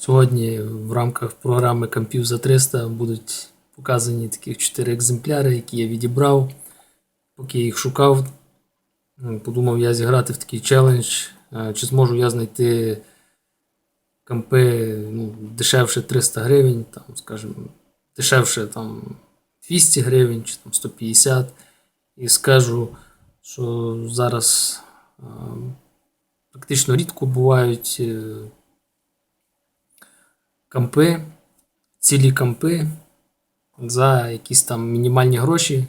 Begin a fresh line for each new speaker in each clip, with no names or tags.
Сьогодні в рамках програми Кампів за 300 будуть показані таких 4 екземпляри, які я відібрав. Поки я їх шукав, подумав я зіграти в такий челендж, е, чи зможу я знайти кампи ну, дешевше 300 гривень, там, скажімо, дешевше там, 200 гривень чи там, 150. І скажу, що зараз е, практично рідко бувають е, кампи, цілі кампи за якісь там мінімальні гроші.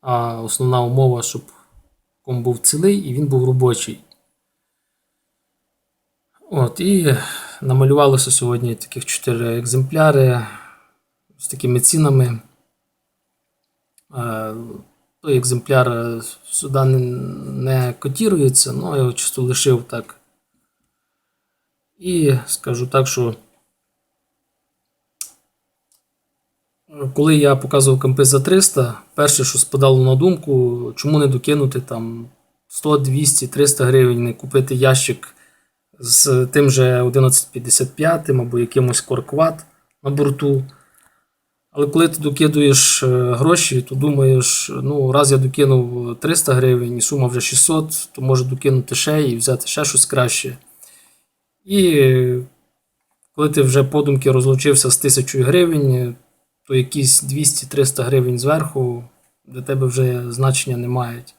А основна умова, щоб комп був цілий і він був робочий. От, і намалювалося сьогодні таких 4 екземпляри з такими цінами. Е, Той екземпляр сюди не, котірується, але я його чисто лишив так. І скажу так, що коли я показував компи за 300, перше, що спадало на думку, чому не докинути там 100, 200, 300 гривень, не купити ящик з тим же 1155 або якимось коркват на борту. Але коли ти докидуєш е, гроші, то думаєш, ну, раз я докинув 300 гривень і сума вже 600, то можу докинути ще і взяти ще щось краще. І е, коли ти вже подумки розлучився з 1000 гривень, то якісь 200-300 гривень зверху для тебе вже значення не мають.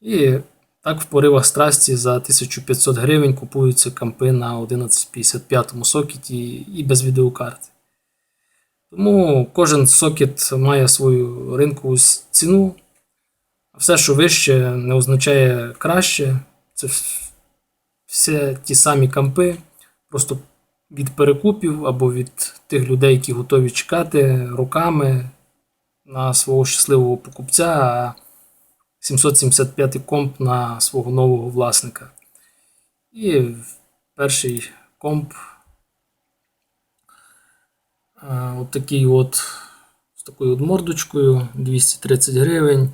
І так в поривах страсті за 1500 гривень купуються кампи на 1155 сокеті і без відеокарти. Тому кожен сокет має свою ринкову ціну. Все, що вище, не означає краще. Це все ті самі кампи, просто від перекупів або від тих людей, які готові чекати роками на свого щасливого покупця, а 775 комп на свого нового власника. І перший комп от такий от з такою от мордочкою 230 гривень.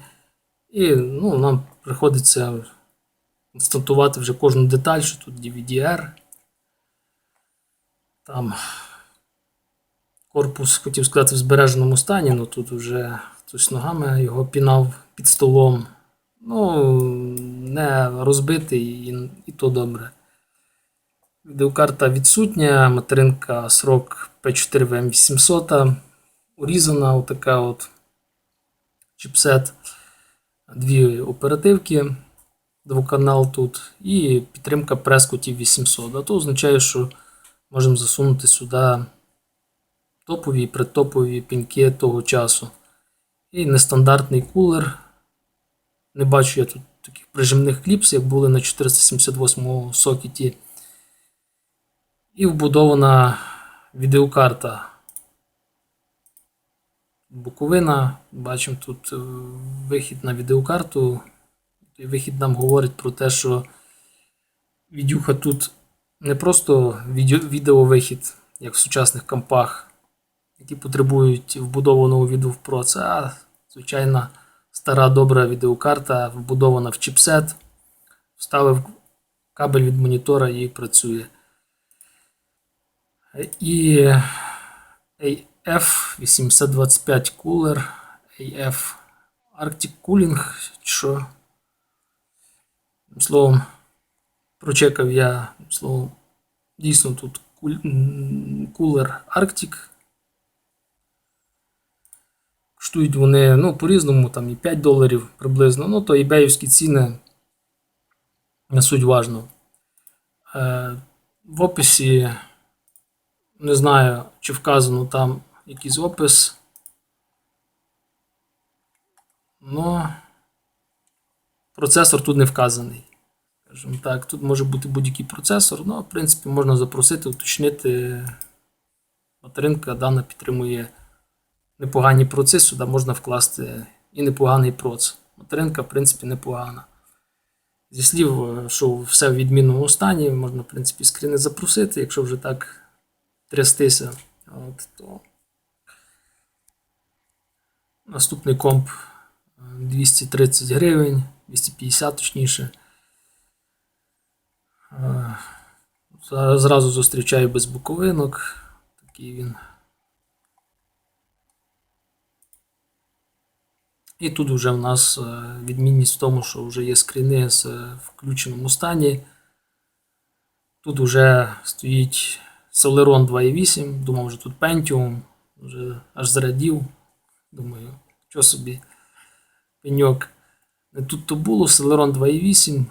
І ну, нам приходиться інстатувати вже кожну деталь, що тут DVDR. Там корпус, хотів сказати, в збереженому стані, але тут вже хтось ногами його пінав під столом. Ну, не розбитий і, і то добре. Відеокарта відсутня, материнка срок P4VM800, урізана отака от чіпсет, дві оперативки, двоканал тут, і підтримка прескотів 800. А то означає, що можемо засунути сюди топові і предтопові пінки того часу. І нестандартний кулер. Не бачу я тут таких прижимних кліпс, як були на 478 сокеті. І вбудована відеокарта. Буковина. Бачимо тут е, вихід на відеокарту. Той вихід нам говорить про те, що відюха тут не просто відеовихід, як в сучасних компах, які потребують вбудованого відео це, а звичайна стара добра відеокарта, вбудована в чіпсет, вставив кабель від монітора і працює. І AF825 кулер, AF Arctic Cooling, що словом, прочекав я словом, дійсно тут кулер Arctic. Коштують вони ну, по-різному, там і 5 доларів приблизно. Ну, то ібеївські ціни не суть важно. Е, в описі не знаю, чи вказано там якийсь опис. Но процесор тут не вказаний. Скажімо так, тут може бути будь-який процесор, ну, в принципі, можна запросити, уточнити. Материнка дана підтримує непогані процеси, сюди можна вкласти і непоганий проц. Материнка, в принципі, непогана. Зі слів, е, що все в відмінному стані, можна, в принципі, скріни запросити, якщо вже так трястися. От, то... Наступний комп е, 230 гривень, 250 точніше. Е, Зразу зустрічаю без боковинок. Такий він. І тут вже в нас е, відмінність в тому, що вже є скріни з е, включеному стані. Тут вже стоїть Celeron 2.8, думав, вже тут Pentium, вже аж зрадів. Думаю, що собі пеньок. Не тут то було Celeron 2.8.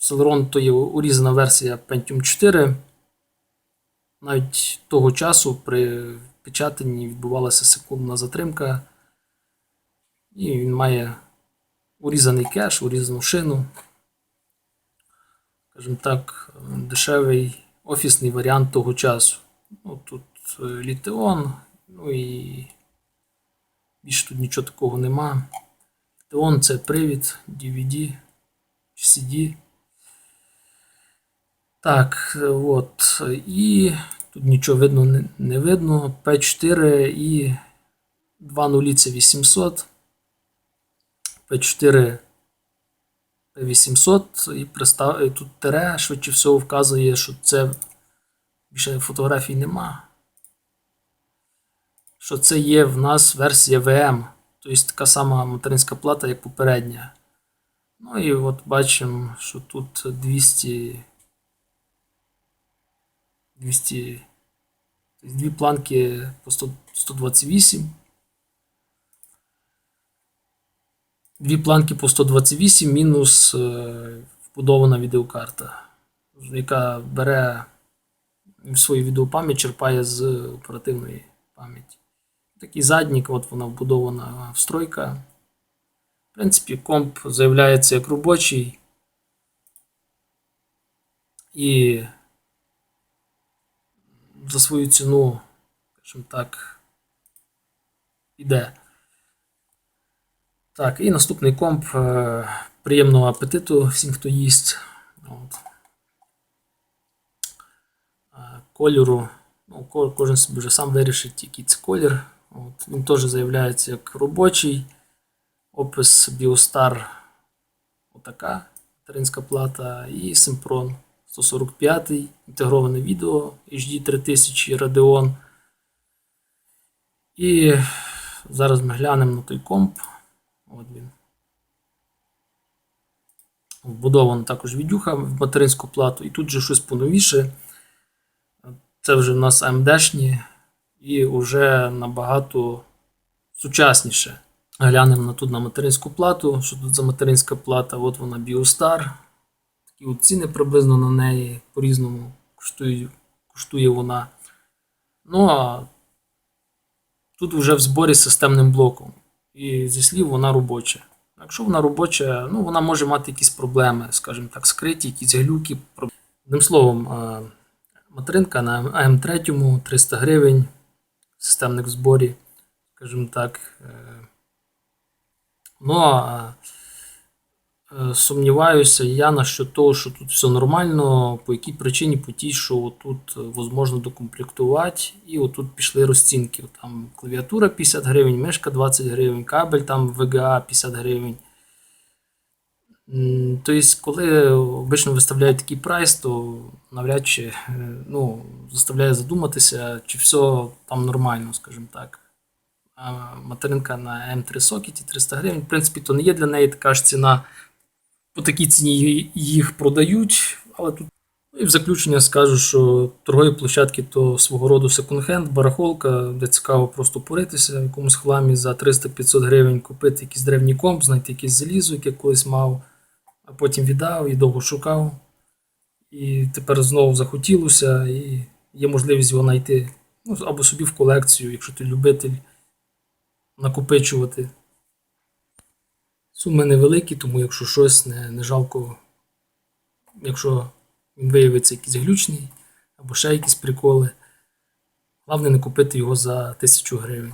Celeron то є урізана версія Pentium 4. Навіть того часу при печатанні відбувалася секундна затримка. І він має урізаний кеш, урізану шину. Скажімо так, дешевий офісний варіант того часу. Ну, тут е, літеон, ну і більше тут нічого такого нема. Літеон це привід, DVD, CD. Так, от. І тут нічого видно не видно. P4 і 2 нулі це 800. P4 P800 і пристав... і тут тире, швидше всього вказує, що це більше фотографій нема. Що це є в нас версія VM, тобто така сама материнська плата, як попередня. Ну і от бачимо, що тут 200. 200. Тобто дві планки по 100, 128. Дві планки по 128 мінус е, вбудована відеокарта, яка бере свою відеопам'ять, черпає з оперативної пам'яті. Такий заднік, от вона вбудована встройка. В принципі, комп заявляється як робочий. І за свою ціну, скажімо так, іде. Так, і наступний комп. е, Приємного апетиту всім, хто їсть. От. Е, Кольору. Ну, кожен собі вже сам вирішить, який це колір. От. Він теж заявляється як робочий. Опис Biostar отака материнська плата. І Sempron 145 інтегроване відео HD 3000 Radeon. І зараз ми глянемо на той комп. От він. Вбудована також відюха в материнську плату. І тут же щось поновіше. Це вже в нас AMD-шні і вже набагато сучасніше. Глянемо на тут на материнську плату. Що тут за материнська плата? От вона Biostar. Такі от ціни приблизно на неї по-різному коштує, коштує вона. Ну а тут вже в зборі з системним блоком. І зі слів вона робоча. Якщо вона робоча, ну вона може мати якісь проблеми, скажімо так, скриті, якісь глюки. Одним словом, е, материнка на АМ3 300 гривень, системник в зборі, скажімо так. е. Ну, а сумніваюся я насчет того, що тут все нормально, по якій причині, по тій, що тут можна докомплектувати, і отут пішли розцінки. Там клавіатура 50 гривень, мишка 20 гривень, кабель там VGA 50 гривень. Тобто, коли обично виставляють такий прайс, то навряд чи е, ну, заставляє задуматися, чи все там нормально, скажімо так. Материнка на М3 сокеті 300 гривень. В принципі, то не є для неї така ж ціна. По такій ціні їх продають, але тут і в заключення скажу, що торгові площадки то свого роду секонд-хенд, барахолка, де цікаво просто поритися в якомусь хламі за 300-500 гривень, купити якийсь древній комп, знайти якесь залізо, яке колись мав, а потім віддав і довго шукав. І тепер знову захотілося, і є можливість його знайти ну, або собі в колекцію, якщо ти любитель накопичувати. Суми невеликі, тому якщо щось не, не жалко, якщо виявиться якийсь глючний, або ще якісь приколи. Головне не купити його за 1000 гривень.